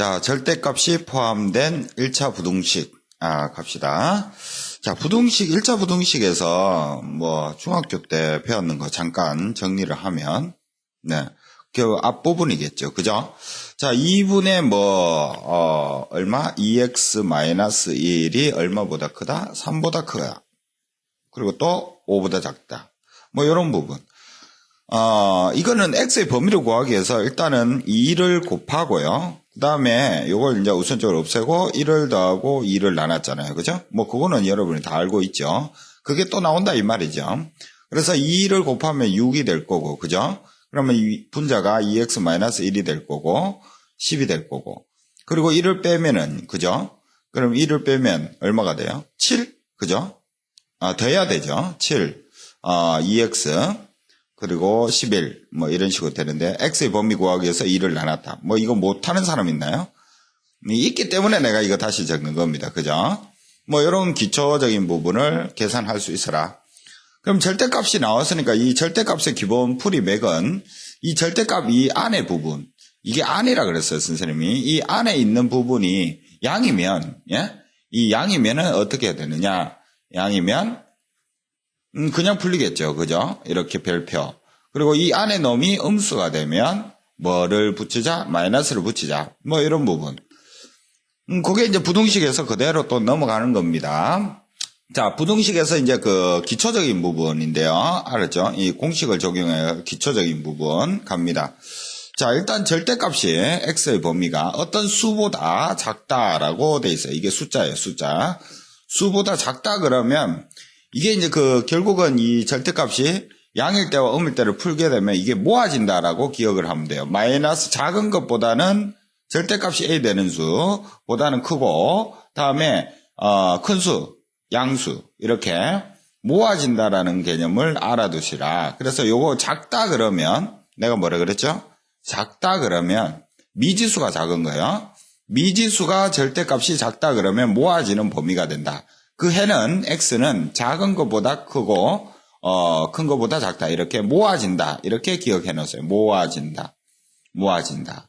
자, 절대값이 포함된 1차 부등식, 아, 갑시다. 자, 부등식, 1차 부등식에서 뭐, 중학교 때 배웠는 거 잠깐 정리를 하면, 네. 그 앞부분이겠죠. 그죠? 자, 2분의 뭐, 어, 얼마? 2x-1이 얼마보다 크다? 3보다 크다. 그리고 또 5보다 작다. 뭐, 이런 부분. 어, 이거는 x의 범위를 구하기 위해서 일단은 2를 곱하고요. 그 다음에 이걸 이제 우선적으로 없애고 1을 더하고 2를 나눴잖아요. 그죠? 뭐 그거는 여러분이 다 알고 있죠. 그게 또 나온다 이 말이죠. 그래서 2를 곱하면 6이 될 거고, 그죠? 그러면 이 분자가 2x-1이 될 거고, 10이 될 거고. 그리고 1을 빼면은, 그죠? 그럼 1을 빼면 얼마가 돼요? 7? 그죠? 아, 더해야 되죠. 7. 아, 2x. 그리고 11, 뭐 이런 식으로 되는데, x의 범위 구하기 위해서 2를 나눴다. 뭐 이거 못하는 사람 있나요? 있기 때문에 내가 이거 다시 적는 겁니다. 그죠? 뭐 이런 기초적인 부분을 계산할 수 있어라. 그럼 절대값이 나왔으니까 이 절대값의 기본 풀이 맥은 이 절대값 이 안에 부분, 이게 안이라 그랬어요, 선생님이. 이 안에 있는 부분이 양이면, 예? 이 양이면은 어떻게 해야 되느냐? 양이면 음, 그냥 풀리겠죠. 그죠? 이렇게 별표. 그리고 이 안에 놈이 음수가 되면 뭐를 붙이자? 마이너스를 붙이자. 뭐 이런 부분. 음, 그게 이제 부등식에서 그대로 또 넘어가는 겁니다. 자, 부등식에서 이제 그 기초적인 부분인데요. 알았죠? 이 공식을 적용해 기초적인 부분 갑니다. 자, 일단 절대값이 x의 범위가 어떤 수보다 작다라고 돼 있어요. 이게 숫자예요, 숫자. 수보다 작다 그러면 이게 이제 그 결국은 이 절대값이 양일 때와 음일 때를 풀게 되면 이게 모아진다라고 기억을 하면 돼요. 마이너스 작은 것보다는 절대값이 a 되는 수보다는 크고 다음에 어, 큰 수, 양수 이렇게 모아진다라는 개념을 알아두시라. 그래서 요거 작다 그러면 내가 뭐라 그랬죠? 작다 그러면 미지수가 작은 거예요. 미지수가 절대값이 작다 그러면 모아지는 범위가 된다. 그 해는 x는 작은 것보다 크고 어, 큰 것보다 작다. 이렇게 모아진다. 이렇게 기억해 놓으세요. 모아진다. 모아진다.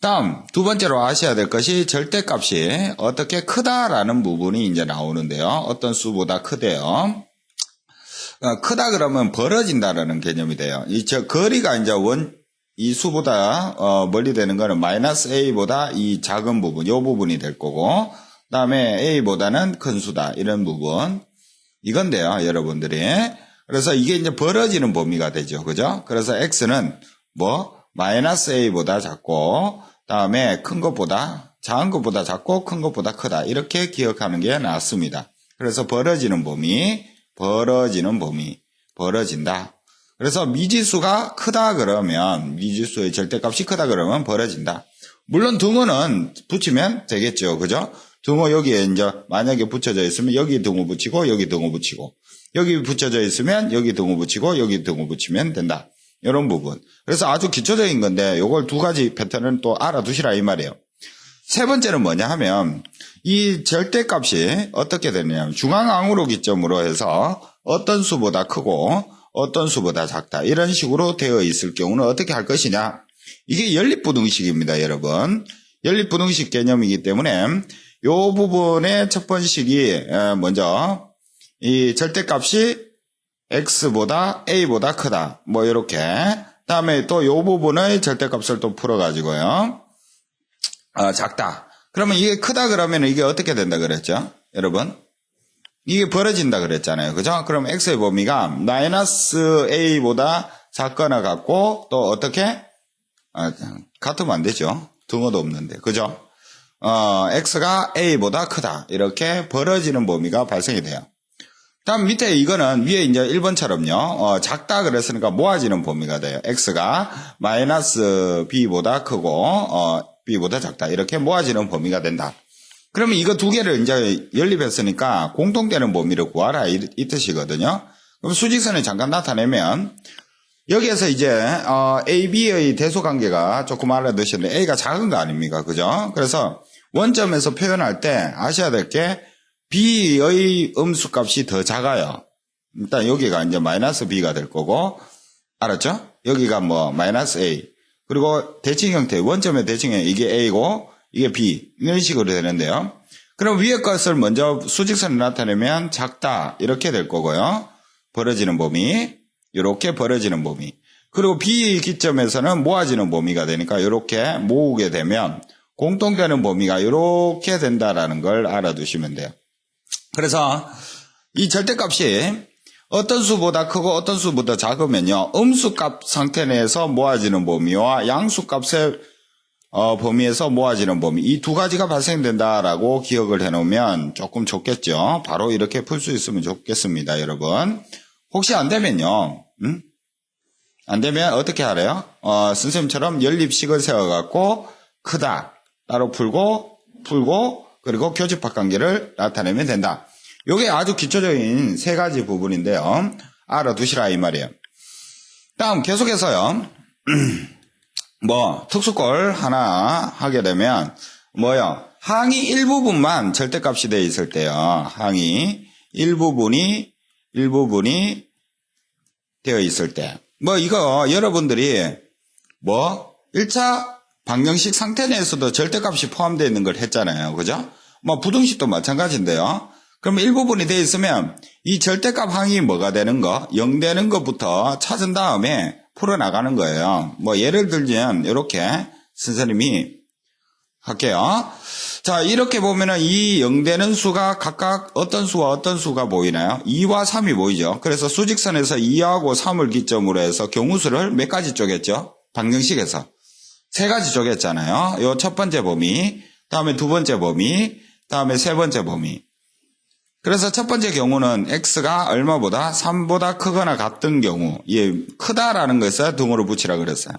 다음 두 번째로 아셔야 될 것이 절대값이 어떻게 크다라는 부분이 이제 나오는데요. 어떤 수보다 크대요. 어, 크다 그러면 벌어진다라는 개념이 돼요. 이 저 거리가 이제 원 이 수보다 어, 멀리 되는 거는 마이너스 a보다 이 작은 부분, 이 부분이 될 거고, 다음에 a보다는 큰 수다 이런 부분 이건데요, 여러분들이. 그래서 이게 이제 벌어지는 범위가 되죠, 그죠? 그래서 x는 뭐 마이너스 a보다 작고, 다음에 큰 것보다 작은 것보다 작고 큰 것보다 크다 이렇게 기억하는 게 낫습니다. 그래서 벌어지는 범위, 벌어지는 범위, 벌어진다. 그래서 미지수가 크다 그러면 미지수의 절대값이 크다 그러면 벌어진다. 물론 등호는 붙이면 되겠죠. 그죠? 등호 여기에 이제 만약에 붙여져 있으면 여기 등호 붙이고 여기 등호 붙이고 여기 붙여져 있으면 여기 등호 붙이고 여기 등호 붙이면 된다. 이런 부분. 그래서 아주 기초적인 건데 요걸 두 가지 패턴을 또 알아두시라 이 말이에요. 세 번째는 뭐냐 하면 이 절대값이 어떻게 되느냐 중앙항으로 기점으로 해서 어떤 수보다 크고 어떤 수보다 작다 이런 식으로 되어 있을 경우는 어떻게 할 것이냐 이게 연립부등식입니다 여러분 연립부등식 개념이기 때문에 이 부분의 첫 번식이 먼저 이 절대값이 x보다 a보다 크다 뭐 이렇게 다음에 또이 부분의 절대값을 또 풀어가지고요 어, 작다 그러면 이게 크다 그러면 이게 어떻게 된다 그랬죠 여러분 이게 벌어진다 그랬잖아요. 그죠? 그럼 x의 범위가 마이너스 a보다 작거나 같고 또 어떻게? 아, 같으면 안 되죠. 등호도 없는데. 그죠? 어, x가 a보다 크다. 이렇게 벌어지는 범위가 발생이 돼요. 다음 밑에 이거는 위에 이제 1번처럼요. 어, 작다 그랬으니까 모아지는 범위가 돼요. x가 마이너스 b보다 크고 어, b보다 작다. 이렇게 모아지는 범위가 된다. 그러면 이거 두 개를 이제 연립했으니까 공통되는 범위를 구하라 이, 이 뜻이거든요. 그럼 수직선을 잠깐 나타내면 여기에서 이제 어, A, B의 대소 관계가 조금 알아두셨는데 A가 작은 거 아닙니까? 그죠? 그래서 원점에서 표현할 때 아셔야 될 게 B의 음수값이 더 작아요. 일단 여기가 이제 마이너스 B가 될 거고 알았죠? 여기가 뭐 마이너스 A 그리고 대칭 형태, 원점의 대칭형 이게 A고 이게 B 이런 식으로 되는데요. 그럼 위에 것을 먼저 수직선을 나타내면 작다 이렇게 될 거고요. 벌어지는 범위 이렇게 벌어지는 범위 그리고 B 기점에서는 모아지는 범위가 되니까 이렇게 모으게 되면 공통되는 범위가 이렇게 된다라는 걸 알아두시면 돼요. 그래서 이 절대값이 어떤 수보다 크고 어떤 수보다 작으면요. 음수값 상태 내에서 모아지는 범위와 양수값의 어, 범위에서 모아지는 범위 이 두 가지가 발생된다라고 기억을 해놓으면 조금 좋겠죠. 바로 이렇게 풀 수 있으면 좋겠습니다, 여러분. 혹시 안 되면요. 음? 안 되면 어떻게 하래요? 어, 선생님처럼 연립식을 세워갖고 크다 따로 풀고 풀고 그리고 교집합 관계를 나타내면 된다. 이게 아주 기초적인 세 가지 부분인데요. 알아두시라 이 말이에요. 다음 계속해서요. 뭐 특수꼴 하나 하게 되면 뭐요? 항이 일부분만 절대값이 되어 있을 때요. 항이 일부분이 일부분이 되어 있을 때. 뭐 이거 여러분들이 뭐 1차 방정식 상태 내에서도 절대값이 포함되어 있는 걸 했잖아요. 그죠? 뭐 부등식도 마찬가지인데요. 그러면 일부분이 되어 있으면 이 절대값 항이 뭐가 되는 거, 0 되는 것부터 찾은 다음에 풀어나가는 거예요. 뭐 예를 들면 이렇게 선생님이 할게요. 자 이렇게 보면은 이 0 되는 수가 각각 어떤 수와 어떤 수가 보이나요? 2와 3이 보이죠. 그래서 수직선에서 2하고 3을 기점으로 해서 경우수를 몇 가지 쪼갰죠? 방정식에서 세 가지 쪼갰잖아요. 요 첫 번째 범위, 다음에 두 번째 범위, 다음에 세 번째 범위. 그래서 첫 번째 경우는 x가 얼마보다 3보다 크거나 같은 경우, 예, 크다라는 것을 등으로 붙이라 그랬어요.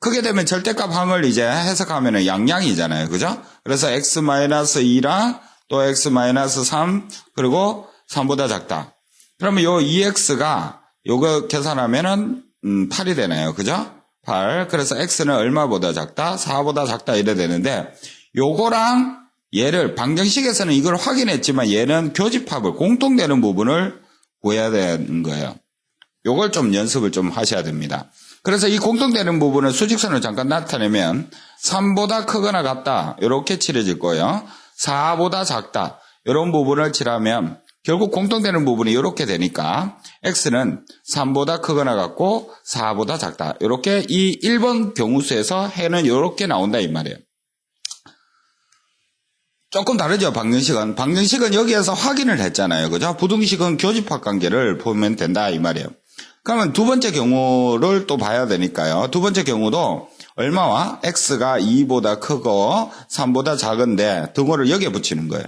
크게 되면 절대값 항을 이제 해석하면 양양이잖아요. 그죠? 그래서 x-2랑 또 x-3 그리고 3보다 작다. 그러면 요 2x가 요거 계산하면은 음, 8이 되네요. 그죠? 8. 그래서 x는 얼마보다 작다? 4보다 작다 이래 되는데 요거랑 얘를 방정식에서는 이걸 확인했지만 얘는 교집합을 공통되는 부분을 구해야 되는 거예요. 요걸 좀 연습을 좀 하셔야 됩니다. 그래서 이 공통되는 부분을 수직선을 잠깐 나타내면 3보다 크거나 같다. 이렇게 칠해질 거예요. 4보다 작다. 이런 부분을 칠하면 결국 공통되는 부분이 이렇게 되니까 x는 3보다 크거나 같고 4보다 작다. 이렇게 이 1번 경우수에서 해는 이렇게 나온다 이 말이에요. 조금 다르죠, 방정식은. 방정식은 여기에서 확인을 했잖아요. 그죠? 부등식은 교집합 관계를 보면 된다, 이 말이에요. 그러면 두 번째 경우를 또 봐야 되니까요. 두 번째 경우도 얼마와 x가 2보다 크고 3보다 작은데 등호를 여기에 붙이는 거예요.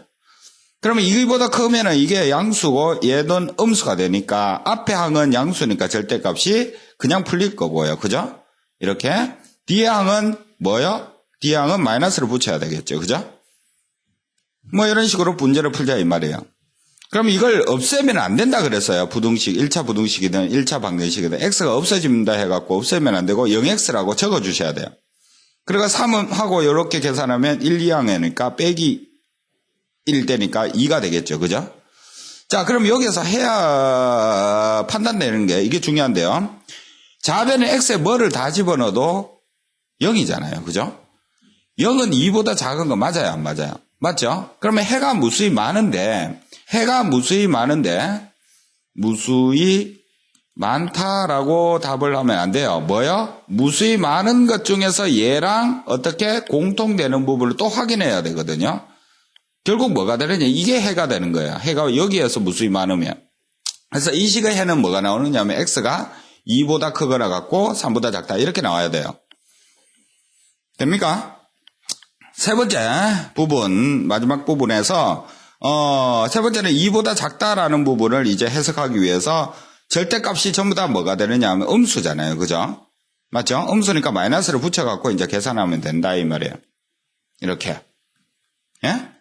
그러면 2보다 크면 이게 양수고 얘는 음수가 되니까 앞에 항은 양수니까 절대값이 그냥 풀릴 거고요. 그죠? 이렇게. 뒤에 항은 뭐요? 뒤에 항은 마이너스를 붙여야 되겠죠. 그죠? 뭐 이런 식으로 문제를 풀자 이 말이에요. 그럼 이걸 없애면 안 된다 그랬어요. 부등식, 1차 부등식이든 1차 방정식이든 x가 없어집니다 해갖고 없애면 안 되고 0x라고 적어 주셔야 돼요. 그러니까 3은 하고 이렇게 계산하면 1, 2항이니까 빼기 1 되니까 2가 되겠죠. 그죠? 자, 그럼 여기서 해야 판단되는 게 이게 중요한데요. 좌변에 x에 뭐를 다 집어넣어도 0이잖아요. 그죠? 0은 2보다 작은 거 맞아요? 안 맞아요? 맞죠? 그러면 해가 무수히 많은데, 해가 무수히 많은데, 무수히 많다라고 답을 하면 안 돼요. 뭐요? 무수히 많은 것 중에서 얘랑 어떻게 공통되는 부분을 또 확인해야 되거든요. 결국 뭐가 되느냐? 이게 해가 되는 거예요. 해가 여기에서 무수히 많으면. 그래서 이 식의 해는 뭐가 나오느냐 하면 x가 2보다 크거나 같고 3보다 작다. 이렇게 나와야 돼요. 됩니까? 세 번째 부분, 마지막 부분에서, 어, 세 번째는 2보다 작다라는 부분을 이제 해석하기 위해서 절대값이 전부 다 뭐가 되느냐 하면 음수잖아요. 그죠? 맞죠? 음수니까 마이너스를 붙여갖고 이제 계산하면 된다, 이 말이에요. 이렇게. 예?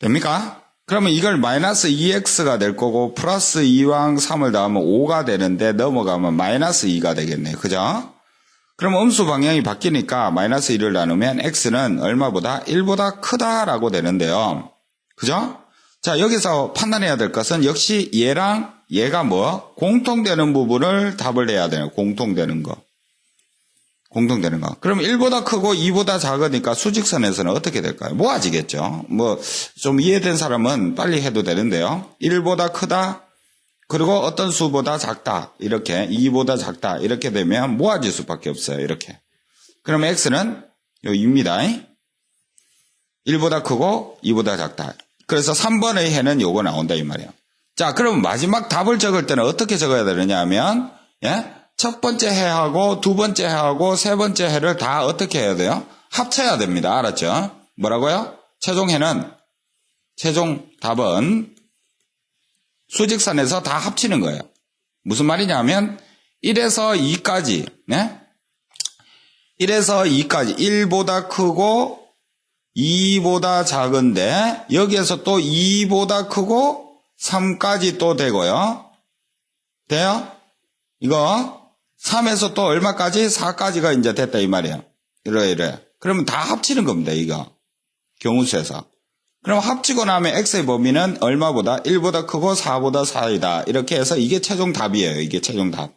됩니까? 그러면 이걸 마이너스 2x가 될 거고, 플러스 2왕 3을 더하면 5가 되는데, 넘어가면 마이너스 2가 되겠네요. 그죠? 그럼 음수 방향이 바뀌니까 마이너스 1을 나누면 x는 얼마보다 1보다 크다라고 되는데요. 그죠? 자, 여기서 판단해야 될 것은 역시 얘랑 얘가 뭐? 공통되는 부분을 답을 해야 돼요. 공통되는 거. 공통되는 거. 그럼 1보다 크고 2보다 작으니까 수직선에서는 어떻게 될까요? 모아지겠죠. 뭐, 좀 이해된 사람은 빨리 해도 되는데요. 1보다 크다, 그리고 어떤 수보다 작다, 이렇게, 2보다 작다, 이렇게 되면 모아질 수밖에 없어요. 이렇게. 그럼 x는 여기입니다. 1보다 크고 2보다 작다. 그래서 3번의 해는 요거 나온다, 이 말이에요. 자, 그럼 마지막 답을 적을 때는 어떻게 적어야 되느냐 하면, 예? 첫 번째 해하고 두 번째 해하고 세 번째 해를 다 어떻게 해야 돼요? 합쳐야 됩니다. 알았죠? 뭐라고요? 최종 해는, 최종 답은 수직선에서 다 합치는 거예요. 무슨 말이냐면, 1에서 2까지, 네? 1에서 2까지, 1보다 크고 2보다 작은데, 여기에서 또 2보다 크고 3까지 또 되고요. 돼요? 이거 3에서 또 얼마까지? 4까지가 이제 됐다 이 말이에요. 이래 이래. 그러면 다 합치는 겁니다. 이거. 경우수에서. 그럼 합치고 나면 x의 범위는 얼마보다? 1보다 크고 4보다 4이다. 이렇게 해서 이게 최종 답이에요. 이게 최종 답.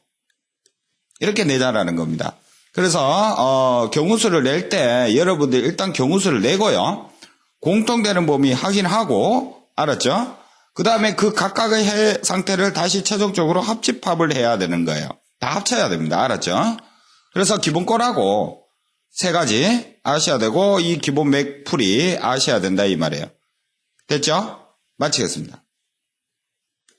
이렇게 내자라는 겁니다. 그래서 어, 경우수를 낼 때 여러분들 일단 경우수를 내고요. 공통되는 범위 확인하고 알았죠? 그 다음에 그 각각의 해 상태를 다시 최종적으로 합집합을 해야 되는 거예요. 다 합쳐야 됩니다. 알았죠? 그래서 기본 거라고 세 가지 아셔야 되고 이 기본 맥풀이 아셔야 된다 이 말이에요. 됐죠? 마치겠습니다.